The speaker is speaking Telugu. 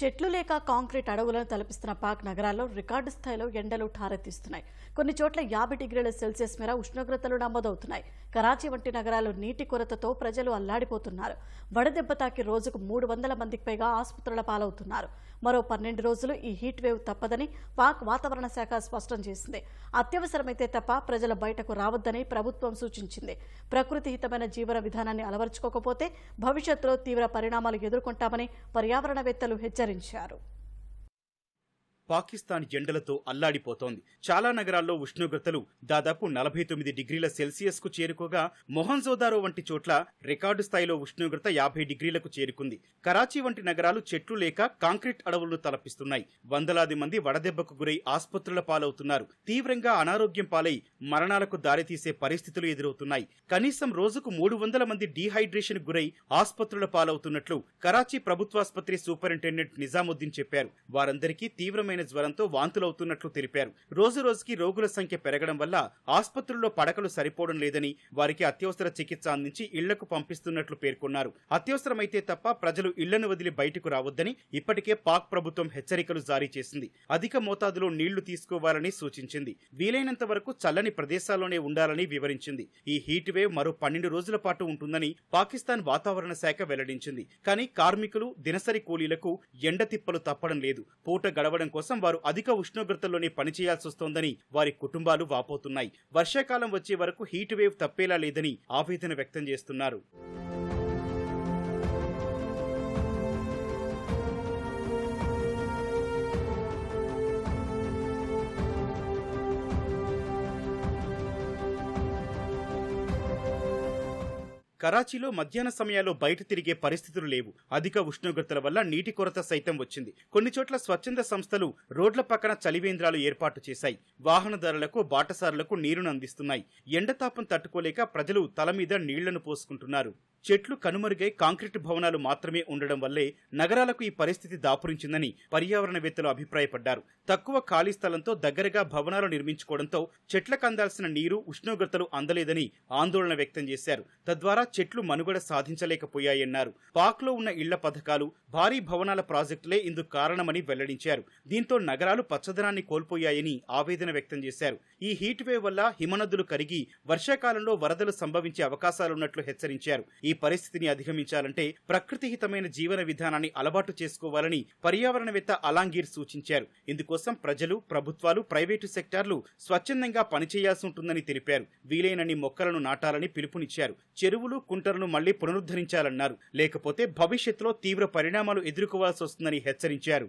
చెట్లు లేక కాంక్రీట్ అడవులను తలపిస్తున్న పాక్ నగరాల్లో రికార్డు స్థాయిలో ఎండలు ఠారెత్తిస్తున్నాయి. కొన్ని చోట్ల యాభై డిగ్రీల సెల్సియస్ మేర ఉష్ణోగ్రతలు నమోదవుతున్నాయి. కరాచీ వంటి నగరాలు నీటి కొరతతో ప్రజలు అల్లాడిపోతున్నారు. వడదెబ్బ తాకి రోజుకు మూడు వందల మందికి పైగా ఆసుపత్రుల పాలవుతున్నారు. మరో పన్నెండు రోజులు ఈ హీట్ వేవ్ తప్పదని పాక్ వాతావరణ శాఖ స్పష్టం చేసింది. అత్యవసరమైతే తప్ప ప్రజలు బయటకు రావద్దని ప్రభుత్వం సూచించింది. ప్రకృతి హితమైన జీవన విధానాన్ని అలవర్చుకోకపోతే భవిష్యత్తులో తీవ్ర పరిణామాలు ఎదుర్కొంటామని పర్యావరణవేత్తలు హెచ్చరించారు. వివరించారు పాకిస్తాన్ ఎండలతో అల్లాడిపోతోంది. చాలా నగరాల్లో ఉష్ణోగ్రతలు దాదాపు నలభై తొమ్మిది డిగ్రీల సెల్సియస్కు చేరుకోగా మొహన్జోదారో వంటి చోట్ల రికార్డు స్థాయిలో ఉష్ణోగ్రత యాభై డిగ్రీలకు చేరుకుంది. కరాచీ వంటి నగరాలు చెట్లు లేక కాంక్రీట్ అడవులను తలపిస్తున్నాయి. వందలాది మంది వడదెబ్బకు గురై ఆసుపత్రుల పాలవుతున్నారు. తీవ్రంగా అనారోగ్యం పాలై మరణాలకు దారితీసే పరిస్థితులు ఎదురవుతున్నాయి. కనీసం రోజుకు మూడు వందల మంది డీహైడ్రేషన్ గురై ఆసుపత్రుల పాలవుతున్నట్లు కరాచీ ప్రభుత్వాసుపత్రి సూపరింటెండెంట్ నిజాముద్దీన్ చెప్పారు. వారందరికీ తీవ్రమైన జ్వరంతో వాంతులవుతున్నట్లు తెలిపారు. రోజు రోజుకి రోగుల సంఖ్య పెరగడం వల్ల ఆసుపత్రుల్లో పడకలు సరిపోవడం లేదని వారికి అత్యవసర చికిత్స అందించి ఇళ్ళకు పంపిస్తున్నట్లు పేర్కొన్నారు. అత్యవసరమైతే తప్ప ప్రజలు ఇళ్ళను వదిలి బయటకు రావద్దని ఇప్పటికే పాక్ ప్రభుత్వం హెచ్చరికలు జారీ చేసింది. అధిక మోతాదులో నీళ్ళు తీసుకోవాలని సూచించింది. వీలైనంత వరకు చల్లని ప్రదేశాల్లోనే ఉండాలని వివరించింది. ఈ హీట్ వేవ్ మరో పన్నెండు రోజుల పాటు ఉంటుందని పాకిస్తాన్ వాతావరణ శాఖ వెల్లడించింది. కానీ కార్మికులు దినసరి కూలీలకు ఎండ తిప్పలు తప్పడం లేదు. పూట గడవడం కోసం వారు అధిక ఉష్ణోగ్రతల్లోనే పనిచేయాల్సి వస్తోందని వారి కుటుంబాలు వాపోతున్నాయి. వర్షాకాలం వచ్చే వరకు హీట్ వేవ్ తప్పేలా లేదని ఆవేదన వ్యక్తం చేస్తున్నారు. కరాచీలో మధ్యాహ్న సమయాల్లో బయట తిరిగే పరిస్థితులు లేవు. అధిక ఉష్ణోగ్రతల వల్ల నీటి కొరత సైతం వచ్చింది. కొన్ని చోట్ల స్వచ్ఛంద సంస్థలు రోడ్ల పక్కన చలివేంద్రాలు ఏర్పాటు చేశాయి. వాహనదారులకు బాటసారులకు నీరును అందిస్తున్నాయి. ఎండతాపం తట్టుకోలేక ప్రజలు తల మీద నీళ్ళను పోసుకుంటున్నారు. చెట్లు కనుమరుగై కాంక్రీట్ భవనాలు మాత్రమే ఉండడం వల్లే నగరాలకు ఈ పరిస్థితి దాపురించిందని పర్యావరణవేత్తలు అభిప్రాయపడ్డారు. తక్కువ ఖాళీ స్థలంతో దగ్గరగా భవనాలు నిర్మించుకోవడంతో చెట్లకు అందాల్సిన నీరు ఉష్ణోగ్రతలు అందలేదని ఆందోళన వ్యక్తం చేశారు. తద్వారా చెట్లు మనుగడ సాధించలేకపోయాయన్నారు. పాక్లో ఉన్న ఇళ్ళ పథకాలు భారీ భవనాల ప్రాజెక్టులే ఇందుకు కారణమని వెల్లడించారు. దీంతో నగరాలు పచ్చదనాన్ని కోల్పోయాయని ఆవేదన వ్యక్తం చేశారు. ఈ హీట్ వేవ్ వల్ల హిమనదులు కరిగి వర్షాకాలంలో వరదలు సంభవించే అవకాశాలున్నట్లు హెచ్చరించారు. ఈ పరిస్థితిని అధిగమించాలంటే ప్రకృతిహితమైన జీవన విధానాన్ని అలవాటు చేసుకోవాలని పర్యావరణవేత్త అలాంగీర్ సూచించారు. ఇందుకోసం ప్రజలు ప్రభుత్వాలు ప్రైవేటు సెక్టార్లు స్వచ్ఛందంగా పనిచేయాల్సి ఉంటుందని తెలిపారు. వీలైనన్ని మొక్కలను నాటాలని పిలుపునిచ్చారు. చెరువులు కుంటలను మళ్ళీ పునరుద్ధరించాలన్నారు. లేకపోతే భవిష్యత్తులో తీవ్ర పరిణామాలు ఎదుర్కోవాల్సి వస్తుందని హెచ్చరించారు.